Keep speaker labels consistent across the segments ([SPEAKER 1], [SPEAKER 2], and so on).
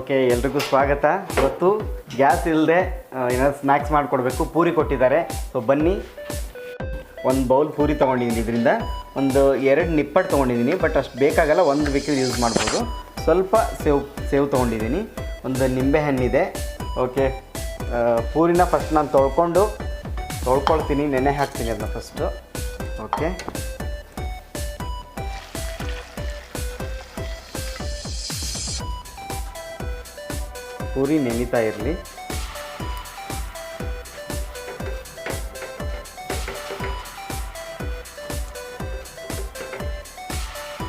[SPEAKER 1] Okay, ಎಲ್ರಿಗೂ ಸ್ವಾಗತ. ಇವತ್ತು ಗ್ಯಾಸ್ ಇಲ್ಲದೆ ಏನಾದ್ರು ಸ್ನ್ಯಾಕ್ಸ್ ಮಾಡಿಕೊಡ್ಬೇಕು, ಪೂರಿ ಕೊಟ್ಟಿದ್ದಾರೆ. ಸೊ ಬನ್ನಿ. ಒಂದು ಬೌಲ್ ಪೂರಿ ತೊಗೊಂಡಿದ್ದೀನಿ ಇದರಿಂದ. ಒಂದು ಎರಡು ನಿಪ್ಪಟ್ಟು ತೊಗೊಂಡಿದ್ದೀನಿ ಬಟ್ ಅಷ್ಟು ಬೇಕಾಗಲ್ಲ, ಒಂದು ಬೇಕಿದ್ರೆ ಯೂಸ್ ಮಾಡ್ಬೋದು. ಸ್ವಲ್ಪ ಸೇವ್ ಸೇವ್ ತೊಗೊಂಡಿದ್ದೀನಿ. ಒಂದು ನಿಂಬೆ ಹಣ್ಣಿದೆ. ಓಕೆ ಪೂರಿನ ಫಸ್ಟ್ ನಾನು ತೊಳ್ಕೊಂಡು, ತೊಳ್ಕೊಳ್ತೀನಿ, ನೆನೆ ಹಾಕ್ತೀನಿ ಅದನ್ನ ಫಸ್ಟು ಓಕೆ. ಪೂರಿ ನೆನಿತಾ ಇರಲಿ.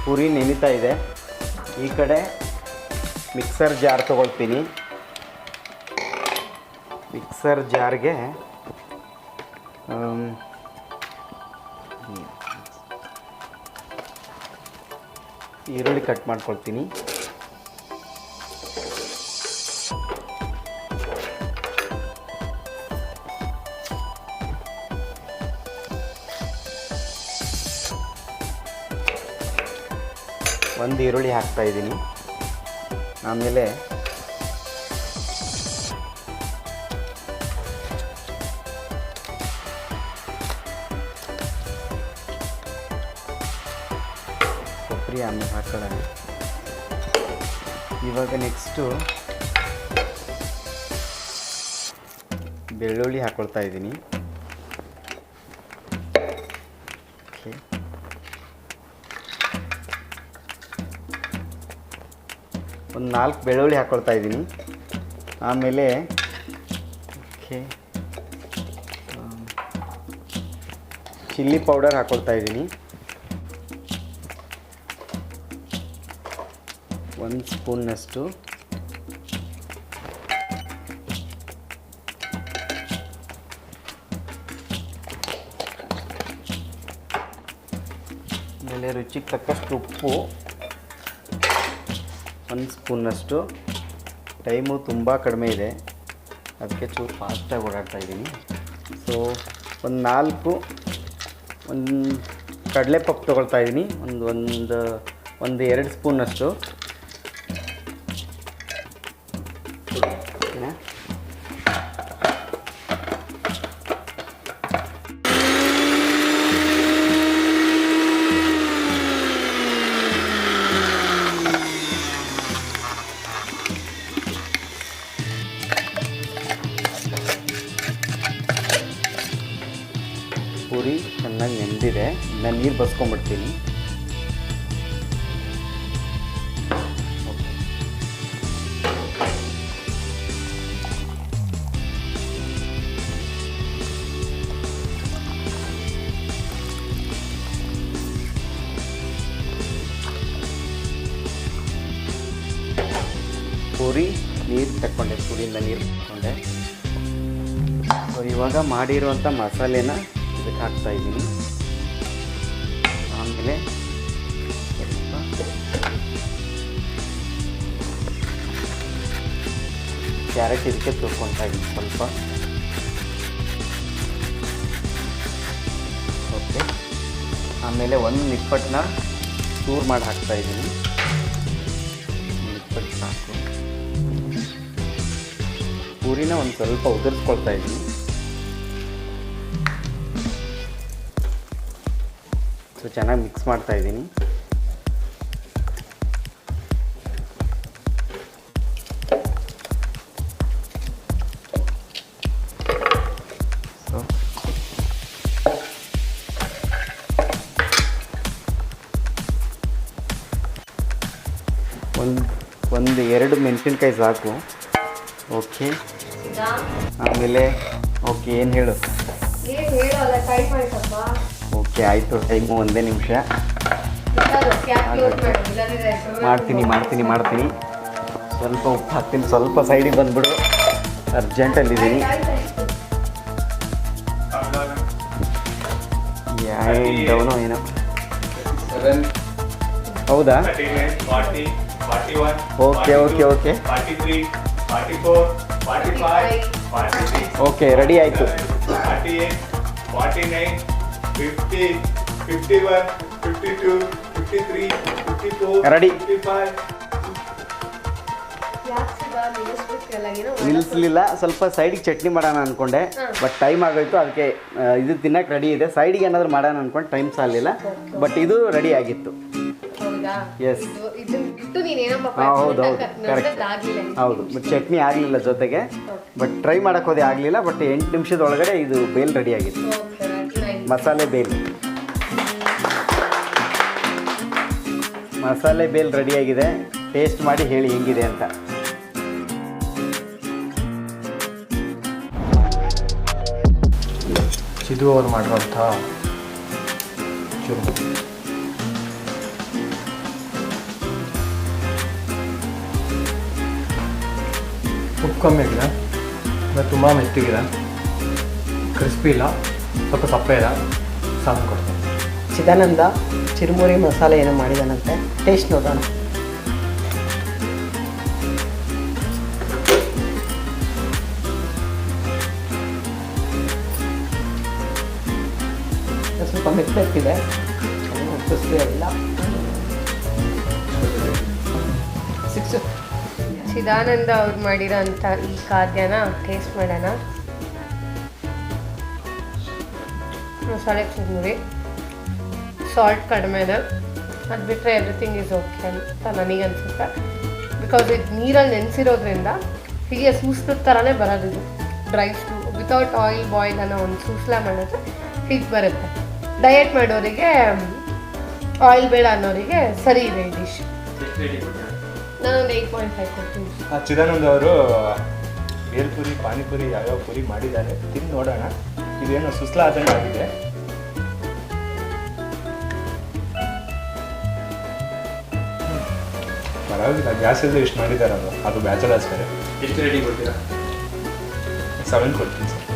[SPEAKER 1] ಪೂರಿ ನೆನಿತಾ ಇದೆ. ಈ ಕಡೆ ಮಿಕ್ಸರ್ ಜಾರ್ ತಗೊಳ್ತೀನಿ. ಮಿಕ್ಸರ್ ಜಾರ್ಗೆ ಈರುಳ್ಳಿ ಕಟ್ ಮಾಡ್ಕೊಳ್ತೀನಿ. ಒಂದು ಈರುಳ್ಳಿ ಹಾಕ್ತಾ ಇದ್ದೀನಿ. ಆಮೇಲೆ ಕೊಬ್ಬರಿ ಆಮೇಲೆ ಹಾಕೋಣ ಇವಾಗ ನೆಕ್ಸ್ಟು ಬೆಳ್ಳುಳ್ಳಿ ಹಾಕ್ಕೊಳ್ತಾ ಇದ್ದೀನಿ. ಓಕೆ ಒಂದು ನಾಲ್ಕು ಬೆಳ್ಳುಳ್ಳಿ ಹಾಕ್ಕೊಳ್ತಾ ಇದ್ದೀನಿ. ಆಮೇಲೆ, ಓಕೆ. ಚಿಲ್ಲಿ ಪೌಡರ್ ಹಾಕ್ಕೊಳ್ತಾ ಇದ್ದೀನಿ. ಒಂದು ಸ್ಪೂನ್ನಷ್ಟು ಆಮೇಲೆ ರುಚಿಗೆ ತಕ್ಕಷ್ಟು ಉಪ್ಪು. ಒಂದು ಸ್ಪೂನ್ನಷ್ಟು ಟೈಮು ತುಂಬ ಕಡಿಮೆ ಇದೆ. ಅದಕ್ಕೆ ಚೂರು ಫಾಸ್ಟಾಗಿ ಓಡಾಡ್ತಾ ಇದ್ದೀನಿ. ಸೊ ಒಂದು ನಾಲ್ಕು, ಒಂದು ಕಡಲೆ ಕಡಲೆಪಪ್ಪು ತೊಗೊಳ್ತಾ ಇದ್ದೀನಿ. ಒಂದು ಒಂದು ಒಂದು ಎರಡು ಸ್ಪೂನಷ್ಟು. ಪೂರಿ ಚೆನ್ನಾಗಿ ನೆಂದಿದೆ. ನಾನು ನೀರು ಬಸ್ಕೊಂಡ್ಬಿಡ್ತೀನಿ ಪೂರಿ, ನೀರು ತಕ್ಕೊಂಡೆ. ಪೂರಿಯಿಂದ ನೀರು ತಕ್ಕೊಂಡೆ. ಸೊ, ಇವಾಗ ಮಾಡಿರುವಂಥ ಮಸಾಲೆನ ಇದಕ್ಕೆ ಹಾಕ್ತಾ ಇದ್ದೀನಿ ಆಮೇಲೆ ಕ್ಯಾರೆಟ್ ಇದಕ್ಕೆ ತುರ್ಕೊತಾ ಇದ್ದೀನಿ ಸ್ವಲ್ಪ. ಓಕೆ. ಆಮೇಲೆ ಒಂದು ನಿಪ್ಪಟ್ಟನ್ನ ಚೂರು ಮಾಡಿ ಹಾಕ್ತಾ ಇದ್ದೀನಿ ನಿಪ್ಪಟ್ಟು ಸಾಕು. ಪೂರಿನ ಒಂದು ಸ್ವಲ್ಪ ಉದುರಿಸ್ಕೊಳ್ತಾ ಇದ್ದೀನಿ ಸೊ ಚೆನ್ನಾಗಿ ಮಿಕ್ಸ್ ಮಾಡ್ತಾ ಇದ್ದೀನಿ. ಸೊ ಒಂದು ಒಂದು ಎರಡು ಮೆಣಸಿನ್ಕಾಯಿ ಸಾಕು. ಓಕೆ ಆಮೇಲೆ ಓಕೆ ಏನು ಹೇಳು? ಓಕೆ, ಆಯಿತು. ಟೈಮು ಒಂದೇ ನಿಮಿಷ. ಮಾಡ್ತೀನಿ ಮಾಡ್ತೀನಿ ಮಾಡ್ತೀನಿ. ಸ್ವಲ್ಪ ಉಪ್ಪು ಹಾಕ್ತೀನಿ. ಸ್ವಲ್ಪ ಸೈಡಿಗೆ ಬಂದುಬಿಡು. ಅರ್ಜೆಂಟಲ್ಲಿದ್ದೀನಿ. ಡೌನು, ಏನೋ. ಹೌದಾ?
[SPEAKER 2] Okay okay okay.
[SPEAKER 1] Okay, ready ಆಯಿತು.
[SPEAKER 3] ಏನೋ
[SPEAKER 1] ನಿಲ್ಲಿಸ್ಲಿಲ್ಲ ಸ್ವಲ್ಪ ಸೈಡಿಗೆ ಚಟ್ನಿ ಮಾಡೋಣ ಅನ್ಕೊಂಡೆ. ಬಟ್ ಟೈಮ್ ಆಗೋಯ್ತು. ಅದಕ್ಕೆ ಇದು ತಿನ್ನಕ್ಕೆ ರೆಡಿ ಇದೆ. ಸೈಡಿಗೆ ಏನಾದರೂ ಮಾಡೋಣ ಅನ್ಕೊಂಡು. ಟೈಮ್ ಸಾಲಿಲ್ಲ ಬಟ್ ಇದು ರೆಡಿ ಆಗಿತ್ತು.
[SPEAKER 3] ನೀನೇನಮ್ಮ
[SPEAKER 1] ಹೌದು, ಹೌದು.
[SPEAKER 3] ಆಗಿಲ್ಲ
[SPEAKER 1] ಹೌದು. ಬಟ್ ಚಟ್ನಿ ಆಗಲಿಲ್ಲ ಜೊತೆಗೆ. ಬಟ್ ಟ್ರೈ ಮಾಡೋಕ್ಕೋದೇ ಹೋದೆ ಆಗಲಿಲ್ಲ. ಬಟ್ ಎಂಟು ನಿಮಿಷದ ಒಳಗಡೆ ಇದು ಬೇಲ್ ರೆಡಿ ಆಗಿತ್ತು. ಮಸಾಲೆ ಬೇಲ್. ಮಸಾಲೆ ಬೇಲ್ ರೆಡಿಯಾಗಿದೆ ಟೇಸ್ಟ್ ಮಾಡಿ ಹೇಳಿ ಹೆಂಗಿದೆ ಅಂತ.
[SPEAKER 4] ಸಿದ್ದು ಅವರು ಮಾಡಿರುವಂಥ ಚೂರು. ಉಪ್ಪು ಕಮ್ಮಿ ಆಗಿದೆ. ತುಂಬ ಮೆತ್ತಿಗಿದೆ. ಕ್ರಿಸ್ಪಿ ಇಲ್ಲ. ಸ್ವಲ್ಪ ಸಪ್ಪೆ ಇದೆ ಸಾಧನ ಕೊಡ್ತೀನಿ.
[SPEAKER 5] ಚಿದಾನಂದ ಚಿರುಮುರಿ ಮಸಾಲೆ ಏನೋ ಮಾಡಿದಾನಂತೆ. ಟೇಸ್ಟ್ ನೋಡೋಣ. ಸ್ವಲ್ಪ ಮೆತ್ತಕ್ಕಿದೆ. ಕ್ರಿಸ್ಪಿ ಆಗಿಲ್ಲ ಸಿಕ್ಸ್
[SPEAKER 3] ಚಿದಾನಂದ ಅವ್ರು ಮಾಡಿರೋ ಅಂಥ ಈ ಖಾದ್ಯನ ಟೇಸ್ಟ್ ಮಾಡೋಣ. ಮಸಾಲೆ ಚುರುಮುರಿ ಸಾಲ್ಟ್ ಕಡಿಮೆ ಇದೆ. ಅದು ಬಿಟ್ಟರೆ ಎವ್ರಿಥಿಂಗ್ ಈಸ್ ಓಕೆ ಅಂತ ನನಗೆ ಅನಿಸುತ್ತೆ. ಬಿಕಾಸ್ ಇದು ನೀರಲ್ಲಿ ನೆನೆಸಿರೋದ್ರಿಂದ ಹೀಗೆ ಸೂಸ್ಲದ ಥರನೇ ಬರೋದು ಇದು. Dry stew without oil boil ಅನ್ನೋ ಒಂದು ಸೂಸ್ಲ ಮಾಡಿದ್ರೆ ಹೀಗೆ ಬರುತ್ತೆ. ಡಯಟ್ ಮಾಡೋರಿಗೆ ಆಯಿಲ್ ಬೇಡ ಅನ್ನೋರಿಗೆ ಸರಿ ಇದೆ ಈ ಡಿಶ್ ನಾನೊಂದು ಏಯ್ಟ್ ಪಾಯಿಂಟ್ ಫೈವ್ ಕೊಡ್ತೀನಿ.
[SPEAKER 4] ಚಿದಾನಂದ ಅವರು ಬೇಲ್ಪುರಿ ಪಾನಿಪುರಿ ಯಾವ್ಯಾವ ಪುರಿ ಮಾಡಿದ್ದಾರೆ ತಿಂದು ನೋಡೋಣ. ಇದೇನು ಸುಸ್ಲ ಆದಂಗೆ ಆಗಿದೆ. ಪರವಾಗಿಲ್ಲ ಗ್ಯಾಸ್ ಎಲ್ಲ ಇಷ್ಟು ಮಾಡಿದಾರಲ್ಲ ಅದು ಬ್ಯಾಚಲರ್ಸ್ ಬೇರೆ.
[SPEAKER 2] ಎಷ್ಟು ರೇಟಿಂಗ್ ಕೊಡ್ತೀರಾ?
[SPEAKER 4] ಸೆವೆನ್ ಕೊಡ್ತೀನಿ ಸರ್.